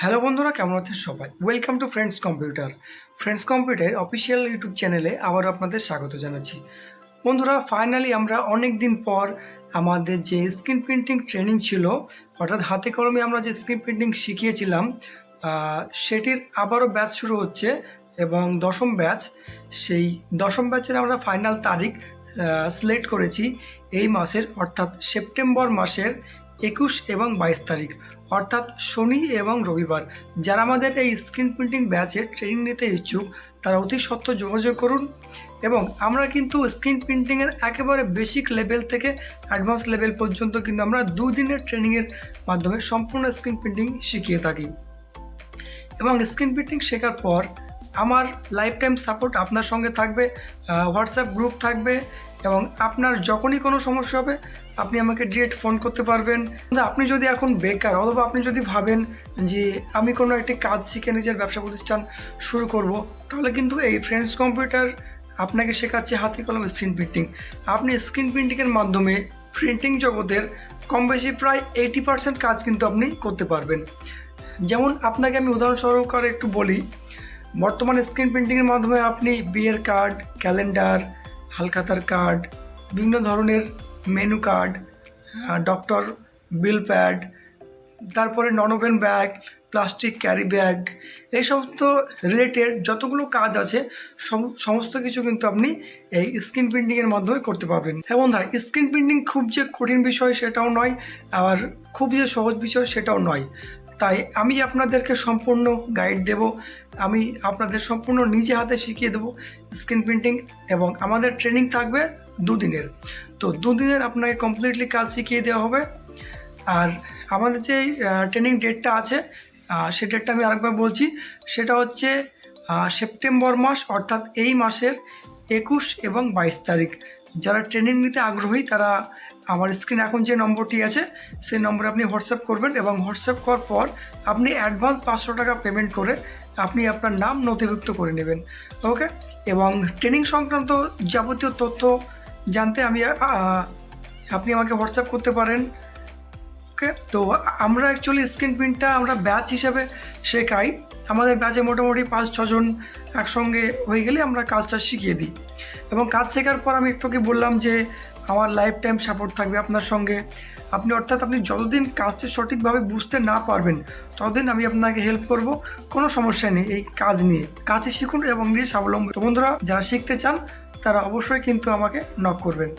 Hello বন্ধুরা, কেমন আছেন সবাই? Welcome to friends computer friends computer official YouTube চ্যানেলে আবার আপনাদের স্বাগত জানাচ্ছি। বন্ধুরা ফাইনালি আমরা অনেক দিন পর আমাদের যে স্ক্রিন প্রিন্টিং ট্রেনিং ছিল, অর্থাৎ হাতে কলমে আমরা যে স্ক্রিন প্রিন্টিং শিখিয়েছিলাম সেটির আবারও ব্যাচ শুরু হচ্ছে এবং দশম ব্যাচ সেই দশম ব্যাচের আমরা ফাইনাল তারিখ সিলেক্ট করেছি এই মাসের, অর্থাৎ সেপ্টেম্বর মাসের একুশ এবং বাইশ তারিখ, অর্থাৎ শনি এবং রবিবার। যারা আমাদের এই স্ক্রিন প্রিন্টিং ব্যাচে ট্রেনিং নিতে ইচ্ছুক, তারা অতি সত্ত্বর যোগাযোগ করুন এবং আমরা কিন্তু স্ক্রিন প্রিন্টিংয়ের একেবারে বেসিক লেভেল থেকে অ্যাডভান্স লেভেল পর্যন্ত কিন্তু আমরা দুদিনের ট্রেনিংয়ের মাধ্যমে সম্পূর্ণ স্ক্রিন প্রিন্টিং শিখিয়ে থাকি। এবং স্ক্রিন প্রিন্টিং শেখার পর আমার লাইফ টাইম সাপোর্ট আপনার সঙ্গে থাকবে হোয়াটসঅ্যাপ গ্রুপ থাকবে এবং আপনার যখনই কোনো সমস্যা হবে, আপনি আমাকে ডিরেক্ট ফোন করতে পারবেন। আপনি যদি এখন বেকার, অথবা আপনি যদি ভাবেন যে আমি কোনো একটি কাজ শিখে নিজের ব্যবসা প্রতিষ্ঠান শুরু করব, তাহলে কিন্তু এই ফ্রেন্ডস কম্পিউটার আপনাকে শেখাচ্ছে হাতে কলম স্ক্রিন প্রিন্টিং আপনি স্ক্রিন প্রিন্টিংয়ের মাধ্যমে প্রিন্টিং জগতের কম বেশি প্রায় এইটি পার্সেন্ট কাজ কিন্তু আপনি করতে পারবেন। যেমন আপনাকে আমি উদাহরণ সহকারে একটু বলি বর্তমানে স্ক্রিন প্রিন্টিংয়ের মাধ্যমে আপনি বিয়ের কার্ড ক্যালেন্ডার হালখাতার কার্ড বিভিন্ন ধরনের menu card doctor bill pad তারপরে non woven bag plastic carry bag এই সমস্ত রিলেটেড যতগুলো কাজ আছে, সম- সমস্ত কিছু কিন্তু আপনি এই স্ক্রিন প্রিন্টিংয়ের মাধ্যমে করতে পারবেন। এবং বন্ধুরা স্ক্রিন প্রিন্টিং খুব যে কঠিন বিষয় সেটাও নয়, আর খুব যে সহজ বিষয় সেটাও নয়। তাই আমি আপনাদেরকে সম্পূর্ণ গাইড দেব। আমি আপনাদের সম্পূর্ণ নিজে হাতে শিখিয়ে দেবো স্ক্রিন প্রিন্টিং এবং আমাদের ট্রেনিং থাকবে দুদিনের। তো দুদিনের আপনাকে কমপ্লিটলি কাজ শিখিয়ে দেওয়া হবে। আর আমাদের যে ট্রেনিং ডেটটা আছে সে ডেটটা আমি আরেকবার বলছি। সেটা হচ্ছে সেপ্টেম্বর মাস অর্থাৎ এই মাসের একুশ এবং বাইশ তারিখ। যারা ট্রেনিং নিতে আগ্রহী, তারা আমার স্ক্রিন এখন যে নম্বরটি আছে, সেই নম্বরে আপনি হোয়াটসঅ্যাপ করবেন এবং হোয়াটসঅ্যাপ করার পর আপনি অ্যাডভান্স পাঁচশো টাকা পেমেন্ট করে আপনি আপনার নাম নথিভুক্ত করে নেবেন। ওকে এবং ট্রেনিং সংক্রান্ত যাবতীয় তথ্য জানতে আমি আপনি আমাকে হোয়াটসঅ্যাপ করতে পারেন। ওকে তো আমরা অ্যাকচুয়ালি স্ক্রিন প্রিন্টটা আমরা ব্যাচ হিসাবে শেখাই। আমাদের ব্যাচে মোটামুটি পাঁচ ছজন একসঙ্গে হয়ে গেলে আমরা কাজটা শিখিয়ে দিই। এবং কাজ শেখার পর আমি একটু কি বললাম যে আমার লাইফ টাইম সাপোর্ট থাকবে আপনার সঙ্গে। আপনি অর্থাৎ আপনি যতদিন কাজটি সঠিকভাবে বুঝতে না পারবেন, ততদিন আমি আপনাকে হেল্প করব, কোনো সমস্যা নেই এই কাজ নিয়ে। কাজে শিখুন এবং নিজে স্বাবলম্বী। বন্ধুরা, যারা শিখতে চান, তারা অবশ্যই কিন্তু আমাকে নক করবেন।